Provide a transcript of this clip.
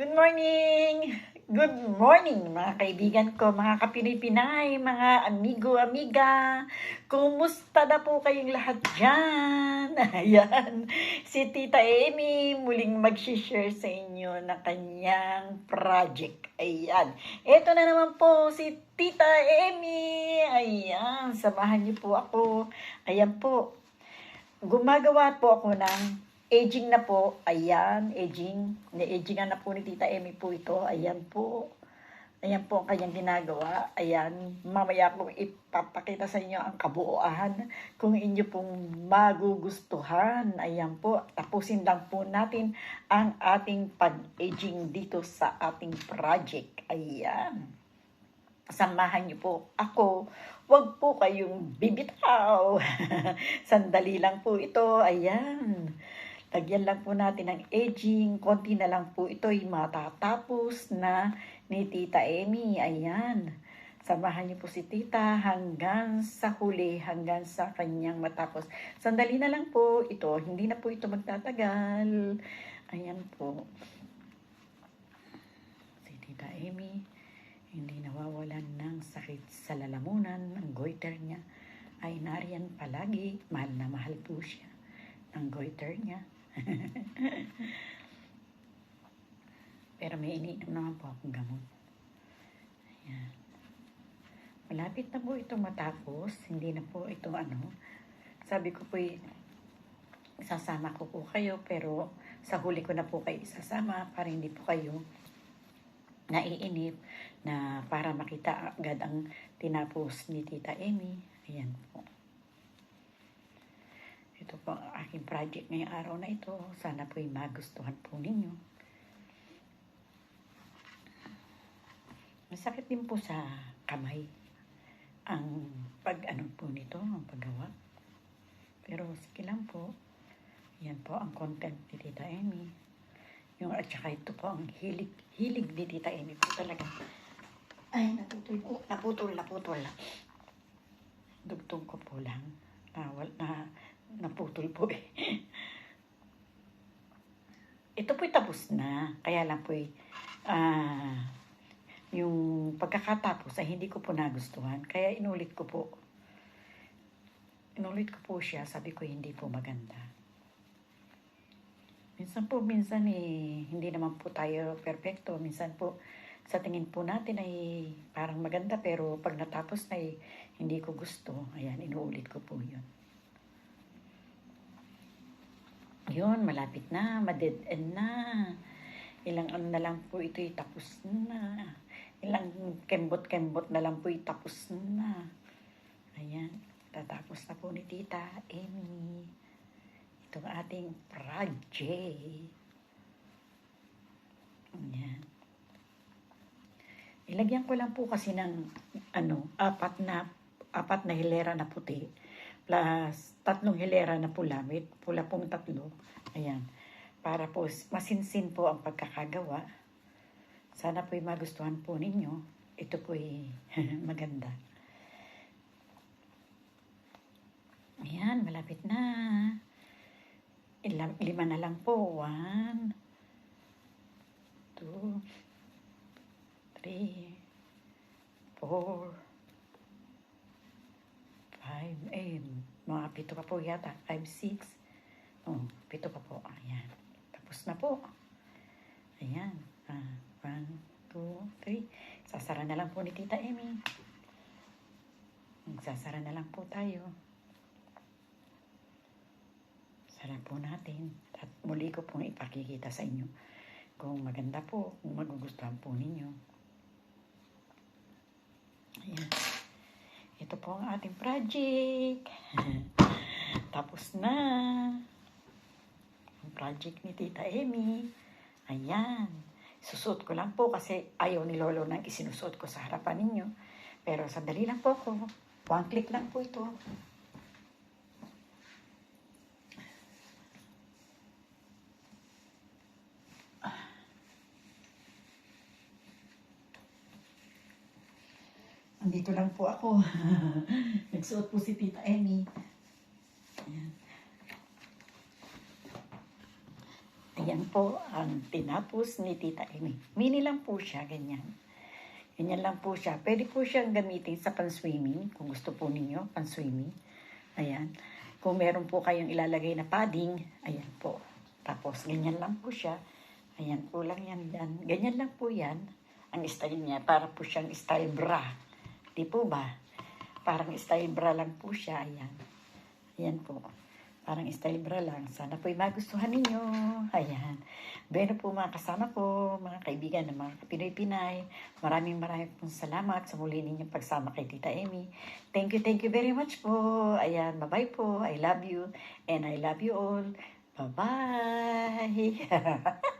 Good morning! Good morning mga kaibigan ko, mga kapinay-pinay, mga amigo-amiga. Kumusta na po kayong lahat dyan? Ayan, si Tita Amy muling mag-share sa inyo ng kanyang project. Ayan, eto na naman po si Tita Amy. Ayan, samahan niyo po ako. Ayan po, gumagawa po ako ng aging na po. Ayan, aging. Ni-agingan na po ni Tita Emmy po ito. Ayan po. Ayan po ang kanyang ginagawa. Ayan, mamaya po ipapakita sa inyo ang kabuuan kung inyo pong magugustuhan. Ayan po, tapusin lang po natin ang ating pag-aging dito sa ating project. Ayan samahan niyo po ako. Huwag po kayong bibitaw. Sandali lang po ito. Ayan. Lagyan lang po natin ng aging. Konti na lang po ito ay matatapos na ni Tita Amy. Ayan. Samahan niyo po si Tita hanggang sa huli, hanggang sa kanyang matapos. Sandali na lang po ito. Hindi na po ito magtatagal. Ayan po. Si Tita Amy hindi nawawalan ng sakit sa lalamunan, ang goiter niya ay nariyan palagi. Mahal na mahal po siya ng goiter niya. Pero may iniinom naman po akong gamot. Ayan. Malapit na po itong matapos. Hindi na po ito ano. Sabi ko po, sasama ko po kayo. Pero sa huli ko na po kayo isasama para hindi po kayo naiinip na para makita agad ang tinapos ni Tita Amy. Ayan po. Ito po ang aking project ngayong araw na ito. Sana po'y magustuhan po ninyo. Masakit din po sa kamay ang pag ano po nito, ang paggawa. Pero sige lang po. Yan po ang content ni Tita Amy. Yung at saka ito po ang hilig, hilig ni Tita Amy po talaga. Ay, naputol po. Naputol, naputol. Dugtong ko po lang. Na, wal- na, naputol po eh. Ito po'y tapos na. Kaya lang po'y ah, yung pagkakatapos ay hindi ko po nagustuhan. Kaya inulit ko po. Inulit ko po siya. Sabi ko hindi po maganda. Minsan po, minsan eh, hindi naman po tayo perfecto. Minsan po, sa tingin po natin ay parang maganda pero pag natapos na eh, hindi ko gusto. Ayan, inuulit ko po yun. Yun, malapit na, ma-dead end na. Ilang ano na lang po ito'y tapos na. Ilang kembot-kembot na lang po'y tapos na. Ayan, tatapos na po ni Tita Amy itong ating project. Ayan. Ilagyan ko lang po kasi ng ano, apat na apat na hilera na puti plus tatlong hilera na pula, may pula pong tatlo. Ayan. Para po masinsin po ang pagkakagawa. Sana po'y magustuhan po ninyo. Ito po'y maganda. Ayan, malapit na. Ilang, lima na lang po. One, two, three, four, five, eh, mga pito pa po yata. Five, six. Oh, pito pa po. Ayan. Tapos na po. Ayan. Ah, one, two, three. Sasara na lang po ni Tita Amy. Magsasara na lang po tayo. Sara po natin. At muli ko pong ipakikita sa inyo kung maganda po, kung magugustuhan po ninyo. Ayan. Ito po ang ating project. Tapos na. Ang project ni Tita Amy. Ayan. Susuot ko lang po kasi ayaw ni Lolo nang isinusuot ko sa harapan ninyo. Pero sandali lang po ako. One click lang po ito. Andito lang po ako. Nagsuot po si Tita Amy. Ayan. Ayan po ang tinapos ni Tita Amy. Mini lang po siya, ganyan. Ganyan lang po siya. Pwede po siyang gamitin sa pan-swimming, kung gusto po ninyo, pan-swimming. Ayan. Kung meron po kayong ilalagay na padding, ayan po. Tapos, ganyan lang po siya. Ayan po lang yan yan. Ganyan lang po yan. Ang style niya, para po siyang style bra. Di po ba? Parang style bra lang po siya. Ayan. Ayan po. Parang style bra lang. Sana po'y magustuhan ninyo. Ayan. Bueno po mga kasama ko, mga kaibigan ng mga Pinoy-Pinay. Maraming maraming pong salamat sa muli ninyong pagsama kay Tita Amy. Thank you, thank you very much po. Ayan, bye-bye po. I love you and I love you all. Bye-bye.